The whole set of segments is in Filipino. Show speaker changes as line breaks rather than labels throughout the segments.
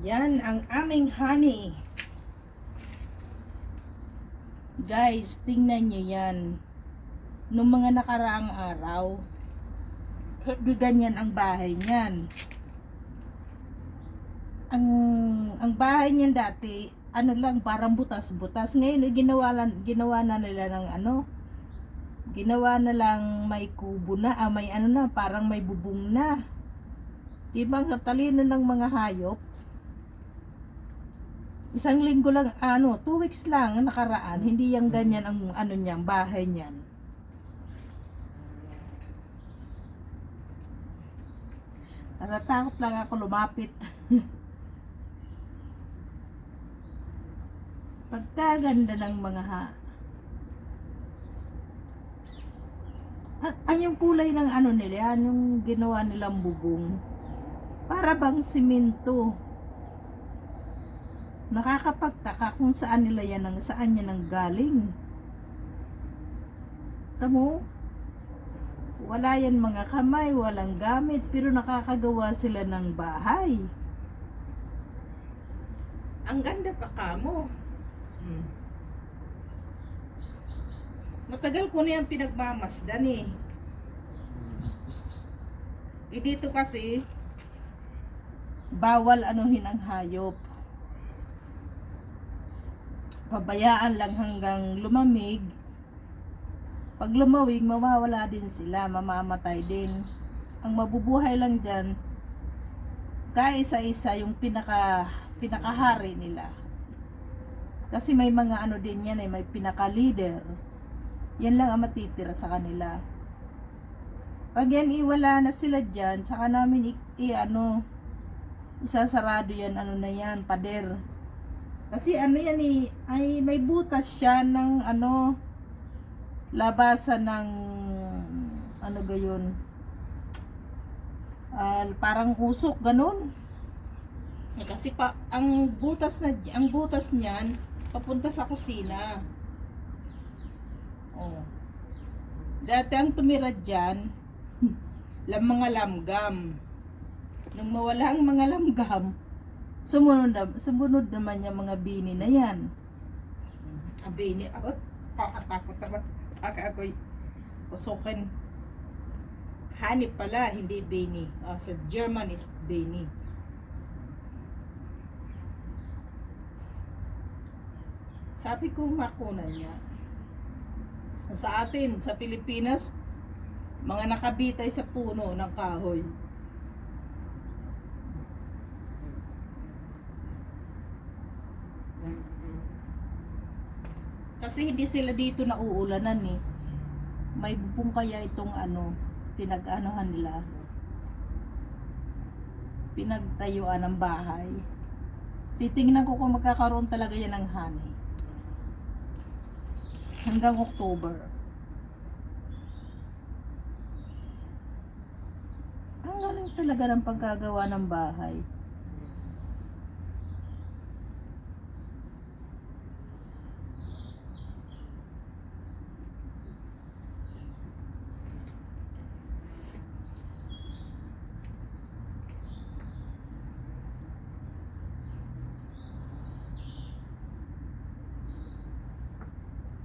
Yan ang aming honey. Guys, tingnan nyo yan. Nung mga nakaraang araw, hindi ganyan ang bahay niyan. Ang ang bahay niyan dati, ano lang, parang butas-butas. Ngayon, eh, ginawa, lan- ginawa na nila ng ano, ginawa na lang may kubo na, ah, may ano na, parang may bubong na. Di ba ang talino ng mga hayop? Isang linggo lang, ano, two weeks lang ang nakaraan, hindi yung ganyan ang ano niyang bahay niyan. Natatakot lang ako lumapit. Pagkaganda ng mga ha. Ah, ang yung kulay ng ano nila, yung ginawa nilang bubong. Para bang simento. Nakakapagtaka kung saan nila yan, ang saan yan ang galing. Tamo, wala yan mga kamay, walang gamit, pero nakakagawa sila ng bahay. Ang ganda pa kamo. Hmm. Matagal ko na yan pinagmamasdan eh. Eh dito kasi, bawal anuhin ang hayop. Pabayaan lang hanggang lumamig. Pag lumawig, mawawala din sila, mamamatay din. Ang mabubuhay lang dyan, kaisa-isa yung pinaka, pinakahari nila. Kasi may mga ano din yan eh, may pinaka-leader. Yan lang ang matitira sa kanila. Pag yan iwala na sila dyan, saka namin i, i- ano, isasarado yan, ano na yan, pader. Kasi ano yan eh, ay may butas siya ng ano, labasan ng, ano ba yun, Ah, parang usok, ganun. Eh, kasi pa, ang butas na, ang butas niyan, papunta sa kusina. Oh. Dati ang tumira dyan, mga lamgam. Nung mawala ang mga lamgam, sumunod, na, sumunod naman yung mga bini na yan. Ang bini, ako, kakatakot naman. Aka ako'y usukin. Honey pala, hindi bini. Ah, sa German is bini. Sabi ko makunan niya. Sa atin, sa Pilipinas, mga nakabitay sa puno ng kahoy. Kasi hindi sila dito nauulanan eh. May bubong kaya itong ano, pinag-anohan nila. Pinagtayuan ng bahay. Titingnan ko kung magkakaroon talaga yan ng honey. Hanggang October. Ang galing talaga ng pagkagawa ng bahay.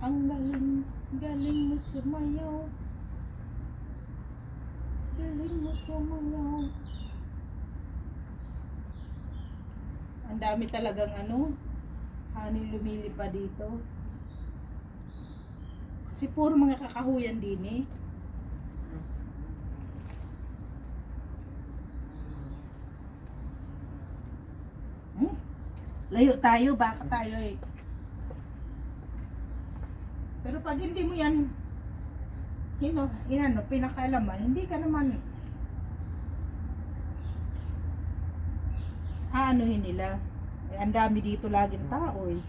Ang galing, galing mo sumayaw. Galing mo sumayaw. Ang dami talagang ano, honey lumili pa dito. Kasi puro mga kakahuyan din eh. Hmm? Layo tayo, baka tayo eh. Pero pag hindi mo yan, hino, inano, pinakaalaman, hindi ka naman, aanuhin nila. Eh, ang dami dito laging tao eh.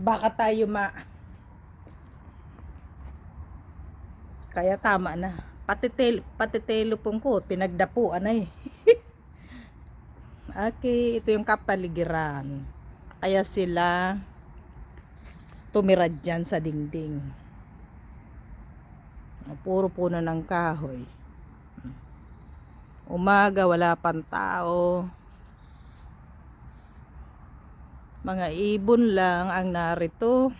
Baka tayo ma kaya tama na. Pati tel pati telopon ko pinagdapuan na okay ito yung kapaligiran. Kaya sila tumira dyan sa dingding. Puro puno ng kahoy. Umaga wala pang tao mga ibon lang ang narito.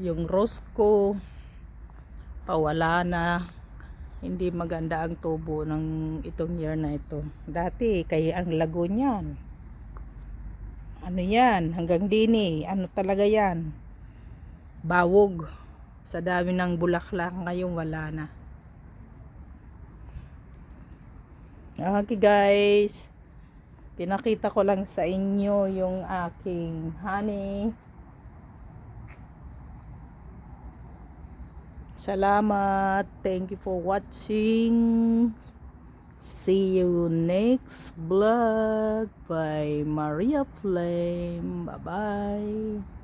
Yung Rosco, pawala na. Hindi maganda ang tubo ng itong year na ito. Dati, kaya ang lago niyan ano yan, hanggang dini, ano talaga yan, bawog, sa dami ng bulaklak ngayon wala na. Okay guys, pinakita ko lang sa inyo yung aking honey. Salamat, thank you for watching. See you next vlog by Maria Flame. Bye bye.